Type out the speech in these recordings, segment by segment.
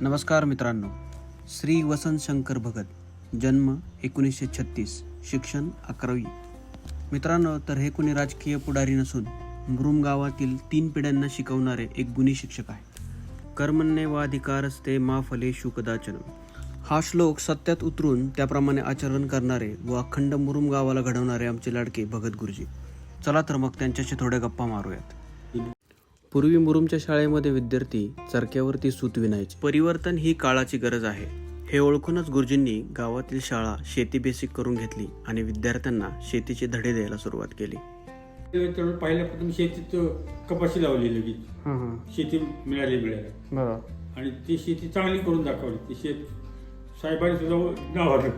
नमस्कार मित्रांनो. श्री वसंत शंकर भगत जन्म एकोणीसशे छत्तीस शिक्षण अकरावी. मित्रांनो तर हे कोणी राजकीय पुढारी नसून मुरुम गावातील तीन पिढ्यांना शिकवणारे एक गुणी शिक्षक आहे. कर्मण्ये व अधिकारस्ते मा फले शुकदाचन. हा श्लोक सत्यात उतरून त्याप्रमाणे आचरण करणारे व अखंड मुरुम गावाला घडवणारे आमचे लाडके भगत गुरुजी. चला तर मग त्यांच्याशी थोड्या गप्पा मारूयात. पूर्वी मुरुमच्या शाळेमध्ये विद्यार्थी चरक्यावरती सूत विणायचे. परिवर्तन ही काळाची गरज आहे. हे ओळखूनच गुरुजींनी गावातील शाळा शेती बेसिक करून घेतली आणि विद्यार्थ्यांना शेतीचे धडे द्यायला सुरुवात केली. पहिल्यापासून शेतीत कपाशी लावली लगेच. शेती मिळाली मिळाली. बरोबर आणि ती शेती चांगली करून दाखवली. ती शेत साहेबांनी सुद्धा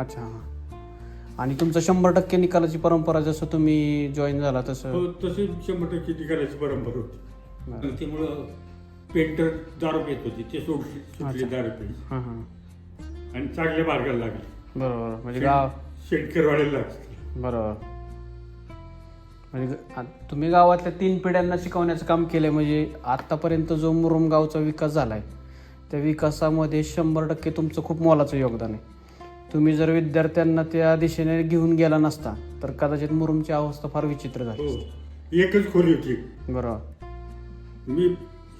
अच्छा हां. आणि तुमचं शंभर टक्के निकालाची परंपरा जसं तुम्ही जॉईन झाला तसं हो तशी शंभर टक्के निघाल्याची परंपरा होती. आणि त्यामुळं पेंटर दारू पेत होती. ते सोडली सुटली दारू हां हां. आणि चांगल्या मार्गाला लागले. बरोबर. म्हणजे गाव शेतकरी वाढायला लागले. बरोबर. म्हणजे ग- आ- तुम्ही गावातल्या तीन पिढ्यांना शिकवण्याचं काम केलंय. म्हणजे आतापर्यंत जो मुरुम गावचा विकास झालाय त्या विकासामध्ये शंभर टक्के तुमचं खूप मोलाचं योगदान आहे. तुम्ही जर विद्यार्थ्यांना त्या दिशेने घेऊन गेला नसता तर कदाचित मुरुमची अवस्था फार विचित्र झाली हो. एकच खोली होती. बरोबर. मी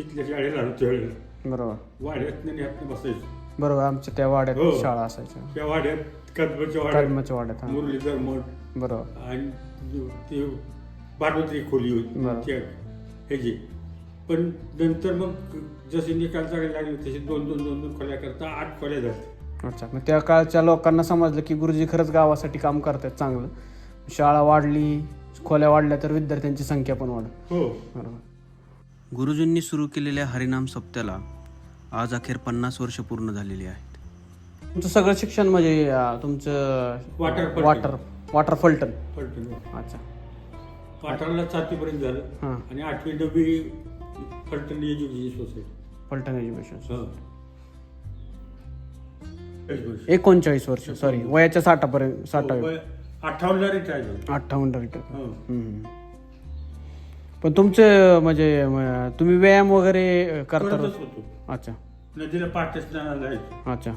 इथल्या शाळेला आलो त्यावेळेला बरोबर. वाड्यात नाही हात बसायचो. बरोबर आमच्या त्या वाड्यात हो. शाळा असायच्या. त्या वाड्यात कदमाच्या वाड्यात कलमाच्या वाड्यात हा. मुरलीधर मठ बरोबर. आणि जो ते बारवत्री खोली बरं. होती त्या ह्याची. पण नंतर मग जसे निकाल चांगले लागले तसे दोन दोन दोन दोन खोल्या करता आठ खोल्या झाल्या. अच्छा. मग त्या काळच्या लोकांना समजलं की गुरुजी खरंच गावासाठी काम करतात चांगलं. शाळा वाढली खोल्या वाढल्या तर विद्यार्थ्यांची संख्या पण वाढ. हो. बरोबर. गुरुजींनी सुरू केलेल्या हरिनाम सप्त्याला आज अखेर पन्नास वर्ष पूर्ण झालेली आहेत. तुमचं सगळं शिक्षण म्हणजे अं, तुमचं वाटर फलटण. वॉटर वॉटर फलटण फलटण अच्छा. पाठाला सातवीपर्यंत झालं. हां. आणि आठवी नववी Phaltan education society Phaltan education हो. एकोणचाळीस वर्ष सॉरी वयाच्या साठापर्यंत साठावी. हो, अठ्ठावन्नला रिटायर झालो. अठ्ठावन्न रिटर्न हो. हम्म. पण तुमचे म्हणजे म, तुम्ही व्यायाम वगैरे करता करतच होतो. अच्छा. नदीला पाठ जायचो. अच्छा.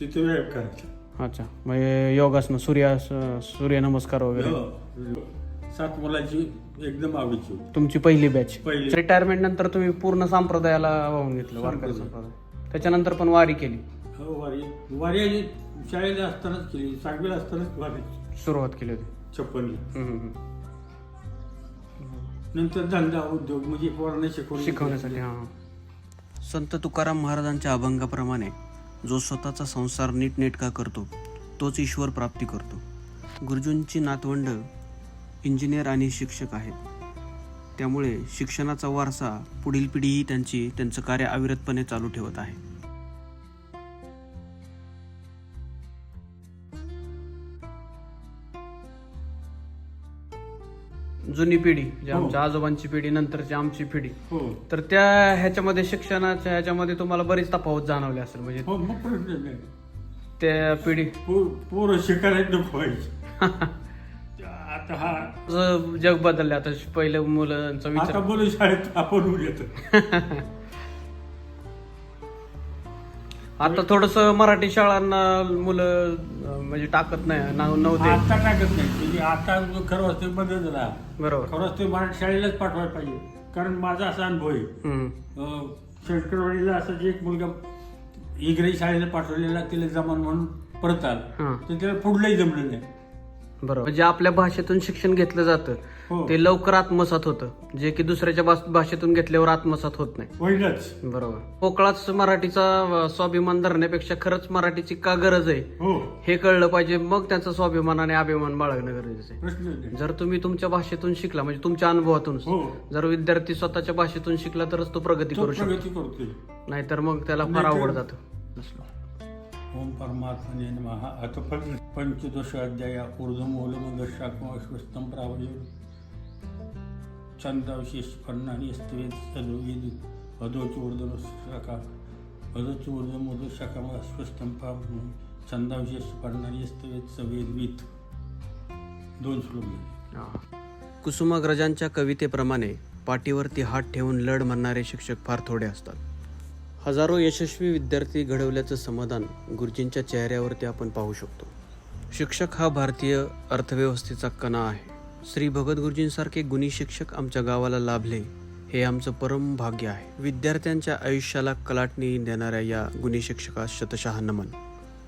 तिथे व्यायाम करायचा. अच्छा. म्हणजे योगासनं सूर्य सूर्यनमस्कार वगैरे? हो. सात मुलाची एकदम आवडीची होती. तुमची पहिली बॅच पहिली. रिटायरमेंट नंतर तुम्ही पूर्ण संप्रदायाला वाहून घेतलं वारकरी संप्रदाय. त्याच्यानंतर पण वारी केली. वारी. वारी आली शाळेला असतानाच केली. सातवीला असतानाच वारी. सुरुवात केली होती. छप्पनला. हम्म, हम्म. नंतर धंदा उद्योग म्हणजे पोरांना शिकवून शिकवण्यासाठी हा. संत तुकाराम महाराजांच्या अभंगाप्रमाणे जो स्वतःचा संसार नीटनेटका करतो तोच ईश्वर प्राप्ती करतो. गुरुजींची नातवंड इंजिनियर आणि शिक्षक आहेत. त्यामुळे शिक्षणाचा वारसा पुढील पिढीही त्यांची त्यांचं कार्य अविरतपणे चालू ठेवत आहे. जुनी पिढी म्हणजे हो. आमच्या आजोबांची पिढी नंतरची आमची पिढी. हो. तर त्या ह्याच्यामध्ये शिक्षणाच्या ह्याच्यामध्ये तुम्हाला बरीच तफावत जाणवली असेल म्हणजे हो मग प्रश्न नाही. त्या पिढी. पो- पोरं शिकायला नको व्हायचे. आता हा. ज- जग बदलले आता पहिले मुलांचा आता विचार बोलू शाळेत आपण येतो आता थोडस मराठी शाळांना मुलं म्हणजे टाकत नाही नाव नव्हते. आता टाकत नाही. म्हणजे आता जो खरं असते बदल झाला बरोबर. खरं असते मराठी शाळेलाच पाठवायला पाहिजे. कारण माझा असा अनुभव आहे. हम्म. अं, शेळकरवाडीला असं जे एक मुलगा इंग्रजी शाळेला पाठवलेला तिला जमान म्हणून परत आला. हा. तर त्याला पुढलंही जमलं नाही. बरोबर. म्हणजे आपल्या भाषेतून शिक्षण घेतलं जातं. हो. ते लवकर आत्मसात होतं. जे की दुसऱ्याच्या भाष- भाषेतून घेतल्यावर आत्मसात होत नाही. होईलच. बरोबर. कोकळाच मराठीचा अं, स्वाभिमान धरण्यापेक्षा खरंच मराठीची का गरज आहे? हो. हे कळलं पाहिजे. मग त्यांचा स्वाभिमान आणि अभिमान बाळगणं गरजेचं आहे. प्रश्न नाही. जर तुम्ही तुमच्या भाषेतून शिकला म्हणजे तुमच्या अनुभवातून. हो. जर विद्यार्थी स्वतःच्या भाषेतून शिकला तरच तो प्रगती तो करू शकतो. प्रगती करतोय. नाहीतर मग त्याला फार नाहीतर- अवघड जातं. ओम परमात्मने नमः. अथ पंचदश अध्याय ऊर्ध्वमूलम दशात्म अश्वस्तम प्रावय छंदाविशेष फन्नानी स्तवेद सदवेद अधोच ऊर्ध्व शाखा अधोच ऊर्ध्व मधु शाखा अश्वस्तम प्राव छंदाविशेष फन्नानी स्तवेद सवेद दोन श्लोक कुसुमाग्रजांच्या कवितेप्रमाणे पाठीवरती हात ठेवून लढ म्हणणारे शिक्षक फार थोडे असतात. हजारो यशस्वी विद्यार्थी घडवल्याचं समाधान गुरुजींच्या चेहऱ्यावरती आपण पाहू शकतो. शिक्षक हा भारतीय अर्थव्यवस्थेचा कणा आहे. श्री भगत गुरुजींसारखे गुणी शिक्षक आमच्या गावाला लाभले हे आमचं परम भाग्य आहे. विद्यार्थ्यांच्या आयुष्याला कलाटणी देणाऱ्या या गुणी शिक्षकास शतशः नमन.